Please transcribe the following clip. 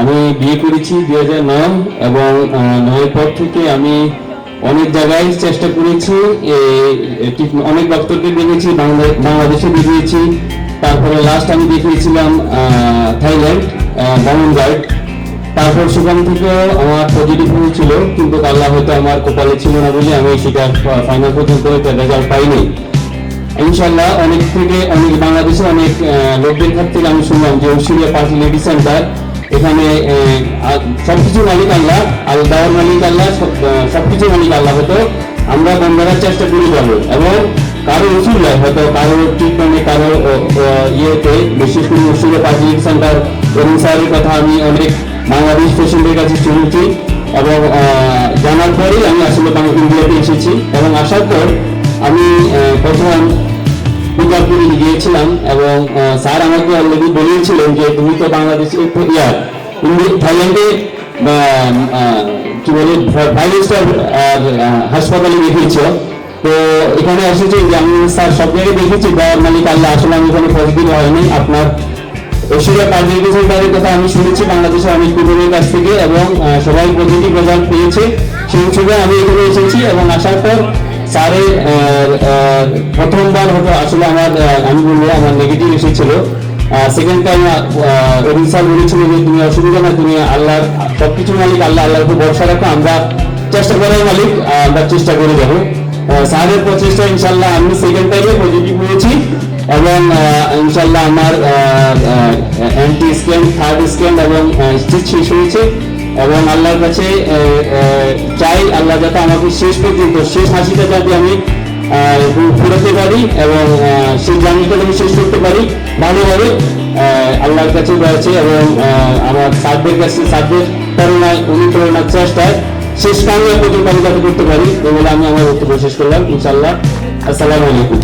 আমি বিয়ে করেছি দুই হাজার নয় এবং নয়ের পর থেকে আমি অনেক জায়গায় চেষ্টা করেছি অনেক ডক্টরকে দেখেছি বাংলাদেশে দেখিয়েছি তারপরে লাস্ট আমি দেখিয়েছিলাম থাইল্যান্ড গার্ড তারপর সেখান থেকে আমার পজিটিভ হয়েছিল কিন্তু আল্লাহ হয়তো আমার কপালে ছিল না বলে আমি সেটা ফাইনাল পর্যন্ত রেজাল্ট পাইনি। ইনশাল্লাহ অনেক থেকে অনেক বাংলাদেশে অনেক লোকদের থেকে আমি শুনলাম যে ঐশ্বরিয়া লেডি সেন্টার এখানে আহ, আ- সবকিছু মালিক আল্লাহ আর দাওয়ার মালিক আল্লাহ সব- সবকিছু মালিক আল্লাহ হতো আমরা বন্ধের চেষ্টা করে যাব এবং কারও ওষুধ নয় হয়তো কারও ট্রিটমেন্টে কারও ইয়েতে বিশেষ করে ঐশ্বরিয়া পার্সোনালিটি সেন্টার এবং স্যারের কথা আমি অনেক বাংলাদেশ পেশেন্টের কাছে শুনেছি। এবং জানার পরেই আমি আসলে ইন্ডিয়াতে এসেছি। এবং আসার পর আমি প্রথম দুর্গাপুরে গিয়েছিলাম এবং স্যার আমাকে অলরেডি বলিয়েছিলেন যে তুমি তো বাংলাদেশে থাইল্যান্ডে কি বলে ফাইভ স্টার হাসপাতালে দেখিয়েছ তো এখানে এসেছি যে আমি স্যার সব জায়গায় দেখেছি দেওয়ার মালিক আল্লাহ, আসলে আমি এখানে পজিটিভ হয়নি। আপনার ঐশ্বরিয়া পার্সোনালিটি সেন্টারের কথা আমি শুনেছি, বাংলাদেশের অনেক কুকুরের কাছ থেকে, এবং সবাই পজিটিভ রেজাল্ট পেয়েছে। সেই হিসেবে আমি এখানে এসেছি এবং আসার পর আহ, প্রথমবার হয়তো আসলে আমার আমি বলব আমার নেগেটিভ এসেছিল। সেকেন্ড টাইম রবি স্যার বলেছিল যে তুমি অসুবিধা না তুমি আল্লাহ সবকিছু মালিক আল্লাহ আল্লাহর উপর ভরসা রাখো আমরা চেষ্টা করার মালিক আমরা চেষ্টা করে যাব স্যারের প্রচেষ্টা ইনশাল্লাহ আমি সেকেন্ড টাইমে পজিটিভ হয়েছি এবং ইনশাল্লাহ আমার অ্যান্টি স্ক্যান থার্ড স্ক্যান এবং স্টিচ শেষ হয়েছে। এবং আল্লাহর কাছে চাই আল্লাহ যাতে আমাকে শেষ পর্যন্ত, শেষ হাসিটা যাতে আমি ফুরাতে পারি এবং সেই জার্নিটা আমি শেষ করতে পারি। ভালোভাবে আল্লাহর কাছে রয়েছে এবং আমার সাধ্যের কাছে, সাধ্যের প্রেরণায়, অনুপ্রেরণার চেষ্টায় শেষ কামনা পর্যন্ত আমি যাতে করতে পারি। এই বলে আমি আমার বক্তব্য শেষ করলাম। ইনশাল্লাহ আসসালামু আলাইকুম।